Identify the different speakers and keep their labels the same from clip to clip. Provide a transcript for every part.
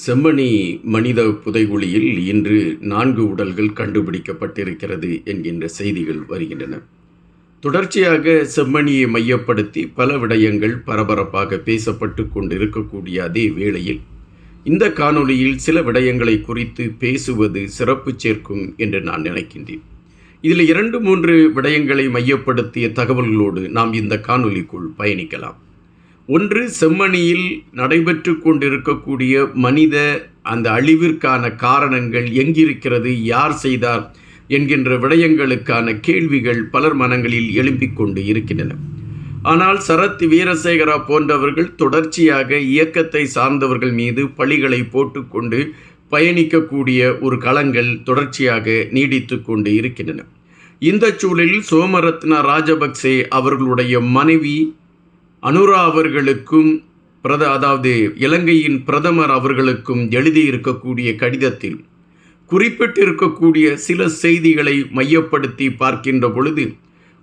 Speaker 1: செம்மணி மனித புதைகுழியில் இன்று நான்கு உடல்கள் கண்டுபிடிக்கப்பட்டிருக்கிறது என்கின்ற செய்திகள் வருகின்றன. தொடர்ச்சியாக செம்மணியை மையப்படுத்தி பல விடயங்கள் பரபரப்பாக பேசப்பட்டு கொண்டிருக்கக்கூடிய அதே வேளையில் இந்த காணொளியில் சில விடயங்களை குறித்து பேசுவது சிறப்பு சேர்க்கும் என்று நான் நினைக்கின்றேன். இதில் இரண்டு மூன்று விடயங்களை மையப்படுத்திய தகவல்களோடு நாம் இந்த காணொலிக்குள் பயணிக்கலாம். ஒன்று செம்மணியில் நடைபெற்று கொண்டிருக்கக்கூடிய மனித அந்த அழிவிற்கான காரணங்கள் எங்கிருக்கிறது யார் செய்தார் என்கின்ற விடயங்களுக்கான கேள்விகள் பலர் மனங்களில் எழும்பிக் கொண்டு இருக்கின்றன. ஆனால் சரத் வீரசேகரா போன்றவர்கள் தொடர்ச்சியாக இயக்கத்தை சார்ந்தவர்கள் மீது பழிகளை போட்டுக்கொண்டு பயணிக்கக்கூடிய ஒரு களங்கள் தொடர்ச்சியாக நீடித்து கொண்டு இருக்கின்றன. இந்த சூழலில் சோமரத்னா ராஜபக்சே அவர்களுடைய மனைவி அனுரா அவர்களுக்கும் பிரத அதாவது இலங்கையின் பிரதமர் அவர்களுக்கும் எழுதியிருக்கக்கூடிய கடிதத்தில் குறிப்பிட்டிருக்கக்கூடிய சில செய்திகளை மையப்படுத்தி பார்க்கின்ற பொழுது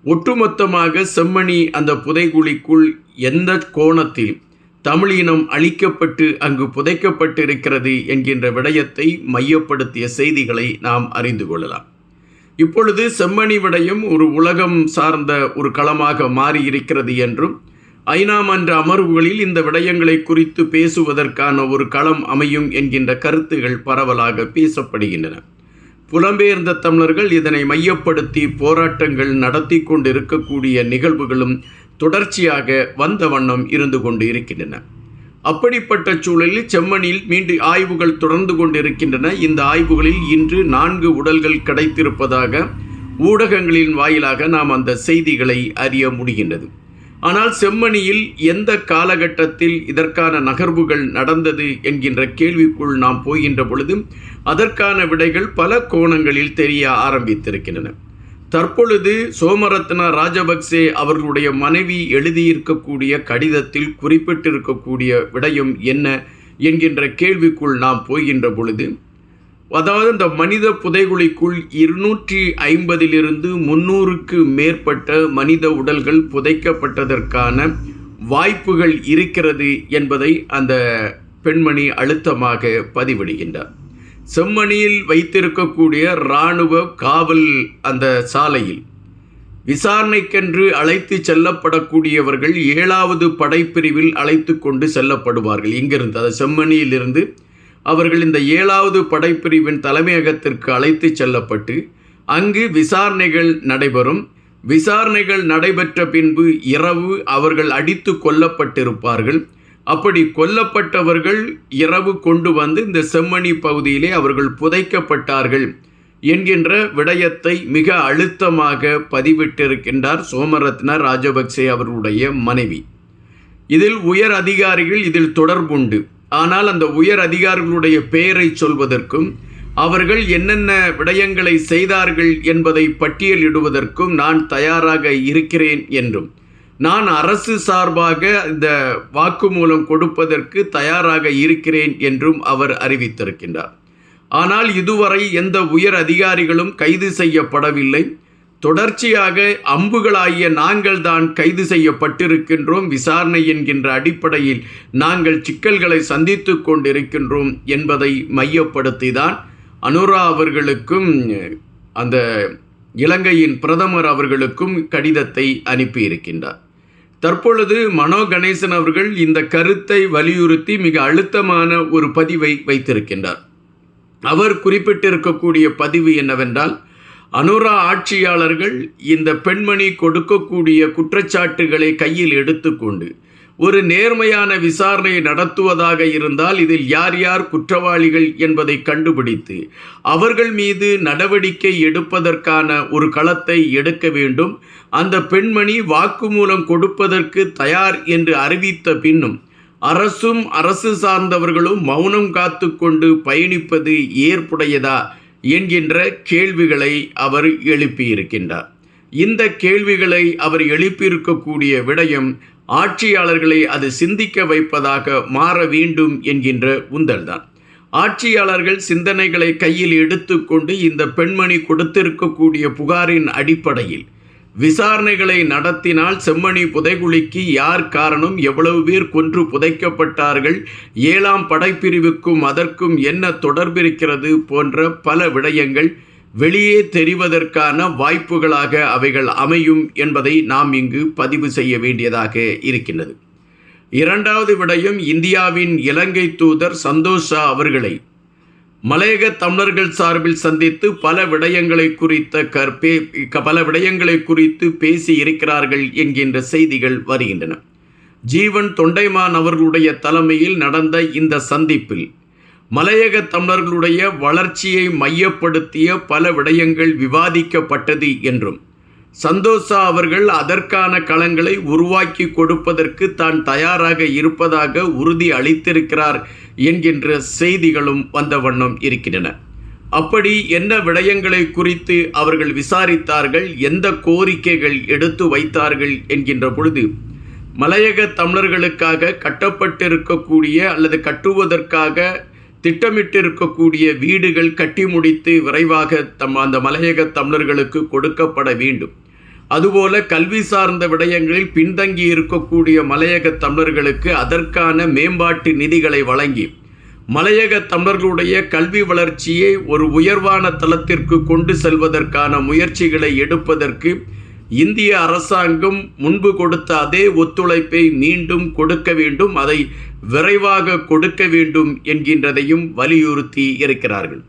Speaker 1: ஒட்டுமொத்தமாக செம்மணி அந்த புதைகுழிக்குள் எந்த கோணத்தில் தமிழினம் அழிக்கப்பட்டு அங்கு புதைக்கப்பட்டிருக்கிறது என்கின்ற விடயத்தை மையப்படுத்திய செய்திகளை நாம் அறிந்து கொள்ளலாம். இப்பொழுது செம்மணி விடயம் ஒரு உலகம் சார்ந்த ஒரு களமாக மாறியிருக்கிறது என்றும் ஐநா மன்ற அமர்வுகளில் இந்த விடயங்களை குறித்து பேசுவதற்கான ஒரு களம் அமையும் என்கின்ற கருத்துகள் பரவலாக பேசப்படுகின்றன. புலம்பெயர்ந்த தமிழர்கள் இதனை மையப்படுத்தி போராட்டங்கள் நடத்தி கொண்டிருக்கக்கூடிய நிகழ்வுகளும் தொடர்ச்சியாக வந்த வண்ணம் இருந்து கொண்டு இருக்கின்றன. அப்படிப்பட்ட சூழலில் செம்மணியில் மீண்டும் ஆய்வுகள் தொடர்ந்து கொண்டிருக்கின்றன. இந்த ஆய்வுகளில் இன்று நான்கு உடல்கள் கிடைத்திருப்பதாக ஊடகங்களின் வாயிலாக நாம் அந்த செய்திகளை அறிய முடிகின்றது. ஆனால் செம்மணியில் எந்த காலகட்டத்தில் இதற்கான நகர்வுகள் நடந்தது என்கின்ற கேள்விக்குள் நாம் போகின்ற பொழுது அதற்கான விடைகள் பல கோணங்களில் தெரிய ஆரம்பித்திருக்கின்றன. தற்பொழுது சோமரத்னா ராஜபக்சே அவர்களுடைய மனைவி எழுதியிருக்கக்கூடிய கடிதத்தில் குறிப்பிட்டிருக்கக்கூடிய விடயம் என்ன என்கின்ற கேள்விக்குள் நாம் போகின்ற பொழுது அதாவது இந்த மனித புதைகுழிக்குள் இருநூற்றி ஐம்பதிலிருந்து முன்னூறுக்கு மேற்பட்ட மனித உடல்கள் புதைக்கப்பட்டதற்கான வாய்ப்புகள் இருக்கிறது என்பதை அந்த பெண்மணி அழுத்தமாக பதிவிடுகின்றார். செம்மணியில் வைத்திருக்கக்கூடிய இராணுவ காவல் அந்த சாலையில் விசாரணைக்கென்று அழைத்து செல்லப்படக்கூடியவர்கள் ஏழாவது படைப்பிரிவில் அழைத்து கொண்டு செல்லப்படுவார்கள். இங்கிருந்து அது செம்மணியிலிருந்து அவர்கள் இந்த ஏழாவது படைப்பிரிவின் தலைமையகத்திற்கு அழைத்து செல்லப்பட்டு அங்கு விசாரணைகள் நடைபெறும். விசாரணைகள் நடைபெற்ற பின்பு இரவு அவர்கள் அடித்து கொல்லப்பட்டிருப்பார்கள். அப்படி கொல்லப்பட்டவர்கள் இரவு கொண்டு வந்து இந்த செம்மணி பகுதியிலே அவர்கள் புதைக்கப்பட்டார்கள் என்கின்ற விடயத்தை மிக அழுத்தமாக பதிவிட்டிருக்கின்றார் சோமரத்ன ராஜபக்சே அவருடைய மனைவி. இதில் உயர் அதிகாரிகள் இதில் தொடர்புண்டு. ஆனால் அந்த உயர் அதிகாரிகளுடைய பெயரை சொல்வதற்கும் அவர்கள் என்னென்ன விடயங்களை செய்தார்கள் என்பதை பட்டியலிடுவதற்கும் நான் தயாராக இருக்கிறேன் என்றும் நான் அரசு சார்பாக இந்த வாக்குமூலம் கொடுப்பதற்கு தயாராக இருக்கிறேன் என்றும் அவர் அறிவித்திருக்கின்றார். ஆனால் இதுவரை எந்த உயர் அதிகாரிகளும் கைது செய்யப்படவில்லை. தொடர்ச்சியாக அம்புகளாகிய நாங்கள் தான் கைது செய்யப்பட்டிருக்கின்றோம். விசாரணை என்கின்ற அடிப்படையில் நாங்கள் சிக்கல்களை சந்தித்து கொண்டிருக்கின்றோம் என்பதை மையப்படுத்தி தான் அனுரா அவர்களுக்கும் அந்த இலங்கையின் பிரதமர் அவர்களுக்கும் கடிதத்தை அனுப்பியிருக்கின்றார். தற்பொழுது மனோ கணேசன் அவர்கள் இந்த கருத்தை வலியுறுத்தி மிக அழுத்தமான ஒரு பதிவை வைத்திருக்கின்றார். அவர் குறிப்பிட்டிருக்கக்கூடிய பதிவு என்னவென்றால் அனுரா ஆட்சியாளர்கள் இந்த பெண்மணி கொடுக்கக்கூடிய குற்றச்சாட்டுகளை கையில் எடுத்துக்கொண்டு ஒரு நேர்மையான விசாரணை நடத்துவதாக இருந்தால் இதில் யார் யார் குற்றவாளிகள் என்பதை கண்டுபிடித்து அவர்கள் மீது நடவடிக்கை எடுப்பதற்கான ஒரு களத்தை எடுக்க வேண்டும். அந்த பெண்மணி வாக்குமூலம் கொடுப்பதற்கு தயார் என்று அறிவித்த பின்னும் அரசும் அரசு சார்ந்தவர்களும் மௌனம் காத்து கொண்டு பயணிப்பது ஏற்புடையதா என்கின்ற கேள்விகளை அவர் எழுப்பியிருக்கின்றார். இந்த கேள்விகளை அவர் எழுப்பியிருக்கக்கூடிய விடயம் ஆட்சியாளர்களை அது சிந்திக்க வைப்பதாக மாற வேண்டும் என்கின்ற உந்தல்தான். ஆட்சியாளர்கள் சிந்தனைகளை கையில் எடுத்துக்கொண்டு இந்த பெண்மணி கொடுத்திருக்கக்கூடிய புகாரின் அடிப்படையில் விசாரணைகளை நடத்தினால் செம்மணி புதைகுழிக்கு யார் காரணம்? எவ்வளவு பேர் கொன்று புதைக்கப்பட்டார்கள்? ஏழாம் படைப்பிரிவுக்கும் அதற்கும் என்ன தொடர்பிருக்கிறது போன்ற பல விடயங்கள் வெளியே தெரிவதற்கான வாய்ப்புகளாக அவைகள் அமையும் என்பதை நாம் இங்கு பதிவு செய்ய வேண்டியதாக இருக்கின்றது. இரண்டாவது விடயம் இந்தியாவின் இலங்கை தூதர் சந்தோஷா அவர்களை மலையக தமிழர்கள் சார்பில் சந்தித்து பல விடயங்களை குறித்த கற்பே பல விடயங்களை குறித்து பேசி இருக்கிறார்கள் என்கின்ற செய்திகள் வருகின்றன. ஜீவன் தொண்டைமான் அவர்களுடைய தலைமையில் நடந்த இந்த சந்திப்பில் மலையக தமிழர்களுடைய வளர்ச்சியை மையப்படுத்திய பல விடயங்கள் விவாதிக்கப்பட்டது என்றும் சந்தோஷா அவர்கள் அதற்கான களங்களை உருவாக்கி கொடுப்பதற்கு தான் தயாராக இருப்பதாக உறுதி அளித்திருக்கிறார் என்கின்ற செய்திகளும் வந்த வண்ணம் இருக்கின்றன. அப்படி என்ன விடயங்களை குறித்து அவர்கள் விசாரித்தார்கள் எந்த கோரிக்கைகள் எடுத்து வைத்தார்கள் என்கின்ற பொழுது மலையக தமிழர்களுக்காக கட்டப்பட்டிருக்கக்கூடிய அல்லது கட்டுவதற்காக திட்டமிட்டிருக்கக்கூடிய வீடுகள் கட்டி முடித்து விரைவாக தம் அந்த மலையக தமிழர்களுக்கு கொடுக்கப்பட வேண்டும். அதுபோல கல்வி சார்ந்த விடயங்களில் பின்தங்கி இருக்கக்கூடிய மலையக தமிழர்களுக்கு அதற்கான மேம்பாட்டு நிதிகளை வழங்கி மலையக தமிழர்களுடைய கல்வி வளர்ச்சியை ஒரு உயர்வான தளத்திற்கு கொண்டு செல்வதற்கான முயற்சிகளை எடுப்பதற்கு இந்திய அரசாங்கம் முன்பு கொடுத்த அதே ஒத்துழைப்பை மீண்டும் கொடுக்க வேண்டும் அதை விரைவாக கொடுக்க வேண்டும் என்கின்றதையும் வலியுறுத்தி இருக்கிறார்கள்.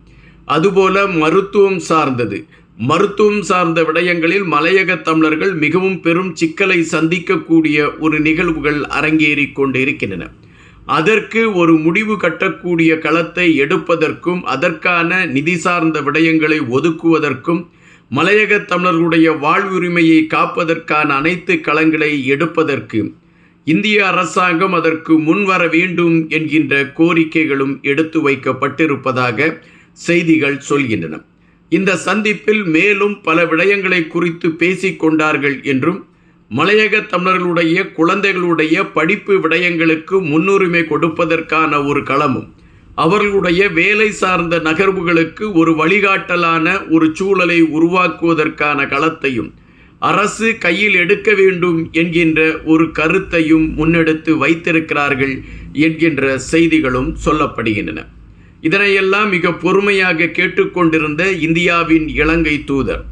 Speaker 1: அதுபோல மருத்துவம் சார்ந்தது. மருத்துவம் சார்ந்த விடயங்களில் மலையக தமிழர்கள் மிகவும் பெரும் சிக்கலை சந்திக்கக்கூடிய ஒரு நிகழ்வுகள் அரங்கேறி கொண்டிருக்கின்றன. அதற்கு ஒரு முடிவு கட்டக்கூடிய களத்தை எடுப்பதற்கும் அதற்கான நிதி சார்ந்த விடயங்களை ஒதுக்குவதற்கும் மலையக தமிழர்களுடைய வாழ்வுரிமையை காப்பதற்கான அனைத்து களங்களை எடுப்பதற்கு இந்திய அரசாங்கம் அதற்கு முன்வர வேண்டும் என்கின்ற கோரிக்கைகளும் எடுத்து வைக்கப்பட்டிருப்பதாக செய்திகள் சொல்கின்றன. இந்த சந்திப்பில் மேலும் பல விடயங்களை குறித்து பேசிக்கொண்டார்கள் என்றும் மலையக தமிழர்களுடைய குழந்தைகளுடைய படிப்பு விடயங்களுக்கு முன்னுரிமை கொடுப்பதற்கான ஒரு களமும் அவர்களுடைய வேலை சார்ந்த நகர்வுகளுக்கு ஒரு வழிகாட்டலான ஒரு சூழலை உருவாக்குவதற்கான களத்தையும் அரசு கையில் எடுக்க வேண்டும் என்கின்ற ஒரு கருத்தையும் முன்னெடுத்து வைத்திருக்கிறார்கள் என்கின்ற செய்திகளும் சொல்லப்படுகின்றன. இதனையெல்லாம் மிக பொறுமையாக கேட்டுக்கொண்டிருந்த இந்தியாவின் இலங்கை தூதர்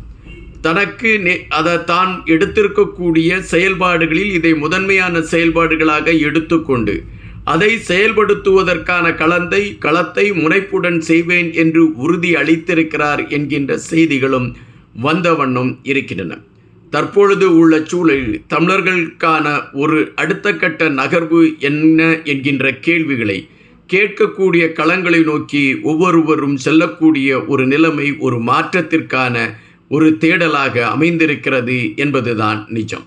Speaker 1: தனக்கு நே அதை தான் எடுத்திருக்கக்கூடிய செயல்பாடுகளில் இதை முதன்மையான செயல்பாடுகளாக எடுத்துக்கொண்டு அதை செயல்படுத்துவதற்கான களந்தை களத்தை முனைப்புடன் செய்வேன் என்று உறுதி அளித்திருக்கிறார் என்கின்ற செய்திகளும் வந்த வண்ணம் இருக்கின்றன. தற்பொழுது உள்ள சூழலில் தமிழர்களுக்கான ஒரு அடுத்த கட்ட நகர்வு என்ன என்கின்ற கேள்விகளை கேட்கக்கூடிய களங்களை நோக்கி ஒவ்வொருவரும் செல்லக்கூடிய ஒரு நிலைமை ஒரு மாற்றத்திற்கான ஒரு தேடலாக அமைந்திருக்கிறது என்பதுதான் நிஜம்.